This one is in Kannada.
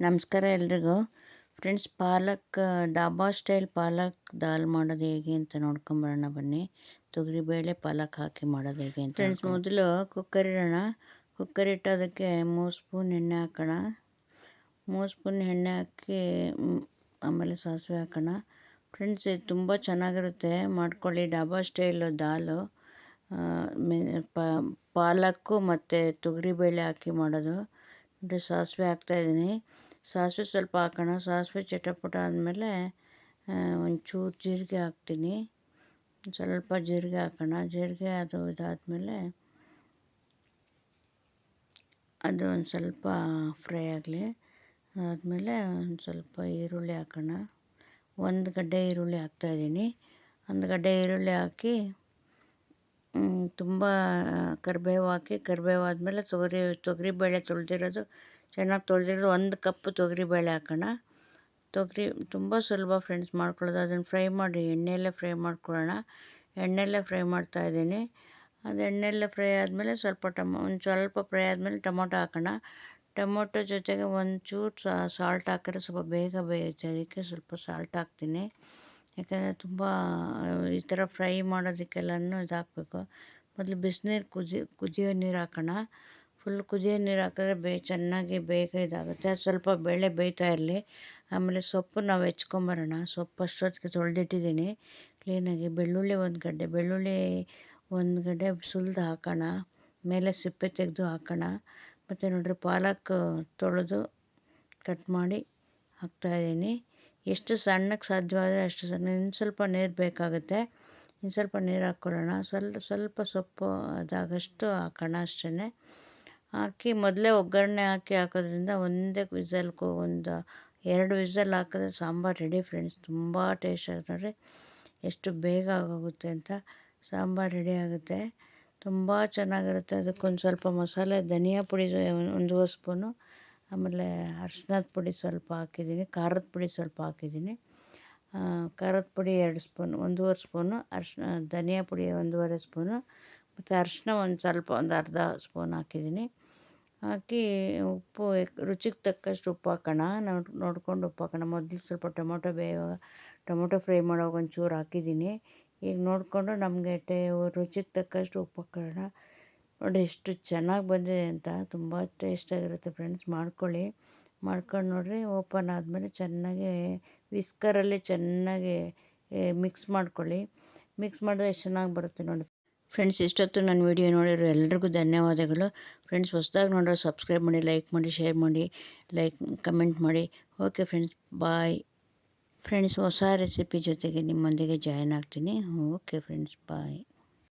ನಮಸ್ಕಾರ ಎಲ್ರಿಗೂ. ಫ್ರೆಂಡ್ಸ್ ಪಾಲಕ್ ಡಾಬಾ ಸ್ಟೈಲ್ ಪಾಲಕ್ ದಾಲ್ ಮಾಡೋದು ಹೇಗೆ ಅಂತ ನೋಡ್ಕೊಂಬರೋಣ ಬನ್ನಿ. ತೊಗರಿಬೇಳೆ ಪಾಲಕ್ ಹಾಕಿ ಮಾಡೋದು ಹೇಗೆ ಅಂತ ಫ್ರೆಂಡ್ಸ್ ಮೊದಲು ಕುಕ್ಕರ್ ಇಡೋಣ. ಕುಕ್ಕರ್ ಇಟ್ಟು ಅದಕ್ಕೆ ಮೂರು ಸ್ಪೂನ್ ಎಣ್ಣೆ ಹಾಕೋಣ. ಮೂರು ಸ್ಪೂನ್ ಎಣ್ಣೆ ಹಾಕಿ ಆಮೇಲೆ ಸಾಸಿವೆ ಹಾಕೋಣ. ಫ್ರೆಂಡ್ಸ್ ಇದು ತುಂಬ ಚೆನ್ನಾಗಿರುತ್ತೆ. ಮಾಡ್ಕೊಳ್ಳಿ ಡಾಬಾ ಸ್ಟೈಲು ದಾಲು. ಪಾಲಕ್ಕು ಮತ್ತು ತೊಗರಿಬೇಳೆ ಹಾಕಿ ಮಾಡೋದು. ಸಾಸಿವೆ ಹಾಕ್ತಾಯಿದ್ದೀನಿ ಸಾಸಿವೆ ಸ್ವಲ್ಪ ಹಾಕೋಣ. ಸಾಸಿವೆ ಚಟಪಟ ಆದಮೇಲೆ ಒಂಚೂರು ಜೀರಿಗೆ ಹಾಕ್ತೀನಿ. ಸ್ವಲ್ಪ ಜೀರಿಗೆ ಹಾಕೋಣ. ಜೀರಿಗೆ ಅದು ಇದಾದಮೇಲೆ, ಅದು ಒಂದು ಸ್ವಲ್ಪ ಫ್ರೈ ಆಗಲಿ. ಆದಮೇಲೆ ಒಂದು ಸ್ವಲ್ಪ ಈರುಳ್ಳಿ ಹಾಕೋಣ. ಒಂದು ಗಡ್ಡೆ ಈರುಳ್ಳಿ ಹಾಕ್ತಾಯಿದ್ದೀನಿ ಒಂದು ಗಡ್ಡೆ ಈರುಳ್ಳಿ ಹಾಕಿ ತುಂಬ ಕರಿಬೇವು ಹಾಕಿ ಕರಿಬೇವು ಆದಮೇಲೆ ತೊಗರಿ ತೊಗರಿಬೇಳೆ ತೊಳೆದಿರೋದು, ಚೆನ್ನಾಗಿ ತೊಳೆದಿರೋದು ಒಂದು ಕಪ್ ತೊಗರಿಬೇಳೆ ಹಾಕೋಣ. ತೊಗರಿ ತುಂಬ ಸುಲಭ ಫ್ರೆಂಡ್ಸ್ ಮಾಡ್ಕೊಳ್ಳೋದು. ಅದನ್ನು ಫ್ರೈ ಮಾಡಿ, ಎಣ್ಣೆಯಲ್ಲೇ ಫ್ರೈ ಮಾಡ್ಕೊಳ್ಳೋಣ. ಎಣ್ಣೆಯಲ್ಲೇ ಫ್ರೈ ಮಾಡ್ತಾಯಿದ್ದೀನಿ ಅದು ಎಣ್ಣೆಯಲ್ಲೇ ಫ್ರೈ ಆದಮೇಲೆ ಸ್ವಲ್ಪ ಟಮೊ, ಒಂದು ಸ್ವಲ್ಪ ಫ್ರೈ ಆದಮೇಲೆ ಟೊಮೊಟೊ ಹಾಕೋಣ. ಟೊಮೊಟೊ ಜೊತೆಗೆ ಒಂಚೂರು ಸಾಲ್ಟ್ ಹಾಕಿದ್ರೆ ಸ್ವಲ್ಪ ಬೇಗ ಬೇಯುತ್ತೆ. ಅದಕ್ಕೆ ಸ್ವಲ್ಪ ಸಾಲ್ಟ್ ಹಾಕ್ತೀನಿ. ಯಾಕಂದರೆ ತುಂಬ ಈ ಥರ ಫ್ರೈ ಮಾಡೋದಕ್ಕೆಲ್ಲನೂ ಇದು ಹಾಕಬೇಕು ಮೊದಲು ಬಿಸ್ನೀರು ಕುದಿ ಕುದಿಯೋ ನೀರು ಹಾಕೋಣ. ಫುಲ್ ಕುದಿಯೋ ನೀರು ಹಾಕಿದ್ರೆ ಬೇ, ಚೆನ್ನಾಗಿ ಬೇಗ ಇದಾಗುತ್ತೆ. ಸ್ವಲ್ಪ ಬೇಳೆ ಬೇಯ್ತಾ ಇರಲಿ. ಆಮೇಲೆ ಸೊಪ್ಪು ನಾವು ಹೆಚ್ಕೊಂಬರೋಣ. ಸೊಪ್ಪು ಅಷ್ಟೊತ್ತಿಗೆ ತೊಳೆದಿಟ್ಟಿದ್ದೀನಿ. ಕ್ಲೀನಾಗಿ ಬೆಳ್ಳುಳ್ಳಿ ಒಂದು ಗಡ್ಡೆ, ಬೆಳ್ಳುಳ್ಳಿ ಒಂದು ಗಡ್ಡೆ ಸುಲಿದು ಹಾಕೋಣ. ಮೇಲೆ ಸಿಪ್ಪೆ ತೆಗೆದು ಹಾಕೋಣ. ಮತ್ತು ನೋಡಿರಿ ಪಾಲಕ್ ತೊಳೆದು ಕಟ್ ಮಾಡಿ ಹಾಕ್ತಾಯಿದ್ದೀನಿ ಎಷ್ಟು ಸಣ್ಣಕ್ಕೆ ಸಾಧ್ಯವಾದರೆ ಅಷ್ಟು ಸಣ್ಣ. ಇನ್ನು ಸ್ವಲ್ಪ ನೀರು ಬೇಕಾಗುತ್ತೆ. ಇನ್ನು ಸ್ವಲ್ಪ ನೀರು ಹಾಕ್ಕೊಳ್ಳೋಣ. ಸ್ವಲ್ಪ ಸ್ವಲ್ಪ ಸೊಪ್ಪು ಅದಾಗಷ್ಟು ಹಾಕೋಣ ಅಷ್ಟೇ ಹಾಕಿ ಮೊದಲೇ ಒಗ್ಗರಣೆ ಹಾಕಿ ಹಾಕೋದ್ರಿಂದ ಒಂದೇ ವಿಸಲ್ಗೂ ಒಂದು ಎರಡು ವಿಸಲ್ ಹಾಕಿದ್ರೆ ಸಾಂಬಾರು ರೆಡಿ ಫ್ರೆಂಡ್ಸ್ ತುಂಬ ಟೇಸ್ಟ್ ಆಗುತ್ತೆ ಎಷ್ಟು ಬೇಗ ಆಗೋಗುತ್ತೆ ಅಂತ. ಸಾಂಬಾರು ರೆಡಿ ಆಗುತ್ತೆ. ತುಂಬ ಚೆನ್ನಾಗಿರುತ್ತೆ. ಅದಕ್ಕೊಂದು ಸ್ವಲ್ಪ ಮಸಾಲೆ, ಧನಿಯಾ ಪುಡಿ ಒಂದು ಸ್ಪೂನು. ಆಮೇಲೆ ಅರ್ಶಿನದ ಪುಡಿ ಸ್ವಲ್ಪ ಹಾಕಿದ್ದೀನಿ, ಖಾರದ ಪುಡಿ ಸ್ವಲ್ಪ ಹಾಕಿದ್ದೀನಿ. ಖಾರದ ಪುಡಿ ಎರಡು ಸ್ಪೂನ್, ಒಂದೂವರೆ ಸ್ಪೂನು ಅರ್ಶಿನ ಧನಿಯಾ ಪುಡಿ ಒಂದೂವರೆ ಸ್ಪೂನು, ಮತ್ತು ಅರಿಶಿನ ಒಂದು ಸ್ವಲ್ಪ, ಒಂದು ಅರ್ಧ ಸ್ಪೂನ್ ಹಾಕಿದ್ದೀನಿ. ಹಾಕಿ ಉಪ್ಪು, ರುಚಿಗೆ ತಕ್ಕಷ್ಟು ಉಪ್ಪು ಹಾಕೋಣ. ನೋಡಿ, ನೋಡ್ಕೊಂಡು ಉಪ್ಪು ಹಾಕೋಣ. ಮೊದಲು ಸ್ವಲ್ಪ ಟೊಮೊಟೊ ಬೇಯುವಾಗ ಟೊಮೊಟೊ ಫ್ರೈ ಮಾಡೋವಾಗ ಒಂಚೂರು ಹಾಕಿದ್ದೀನಿ. ಈಗ ನೋಡಿಕೊಂಡು ನಮಗೆ ಟೇ, ರುಚಿಗೆ ತಕ್ಕಷ್ಟು ಉಪ್ಪು ಹಾಕೋಣ. ನೋಡಿ ಎಷ್ಟು ಚೆನ್ನಾಗಿ ಬಂದಿದೆ ಅಂತ ತುಂಬ ಟೇಸ್ಟಾಗಿರುತ್ತೆ ಫ್ರೆಂಡ್ಸ್. ಮಾಡ್ಕೊಳ್ಳಿ. ಮಾಡ್ಕೊಂಡು ನೋಡಿರಿ, ಓಪನ್ ಆದಮೇಲೆ ಚೆನ್ನಾಗಿ ವಿಸ್ಕರಲ್ಲಿ ಚೆನ್ನಾಗಿ ಮಿಕ್ಸ್ ಮಾಡ್ಕೊಳ್ಳಿ. ಮಿಕ್ಸ್ ಮಾಡಿದ್ರೆ ಎಷ್ಟು ಚೆನ್ನಾಗಿ ಬರುತ್ತೆ ನೋಡಿ. ಫ್ರೆಂಡ್ಸ್, ಇಷ್ಟೊತ್ತು ನನ್ನ ವಿಡಿಯೋ ನೋಡಿರೋ ಎಲ್ರಿಗೂ ಧನ್ಯವಾದಗಳು. ಫ್ರೆಂಡ್ಸ್, ಹೊಸ್ದಾಗಿ ನೋಡೋ ಸಬ್ಸ್ಕ್ರೈಬ್ ಮಾಡಿ, ಲೈಕ್ ಮಾಡಿ, ಶೇರ್ ಮಾಡಿ, ಲೈಕ್, ಕಮೆಂಟ್ ಮಾಡಿ. Okay friends, bye. ಫ್ರೆಂಡ್ಸ್, ಹೊಸ ರೆಸಿಪಿ ಜೊತೆಗೆ ನಿಮ್ಮೊಂದಿಗೆ ಜಾಯ್ನ್ ಆಗ್ತೀನಿ. Okay friends, bye.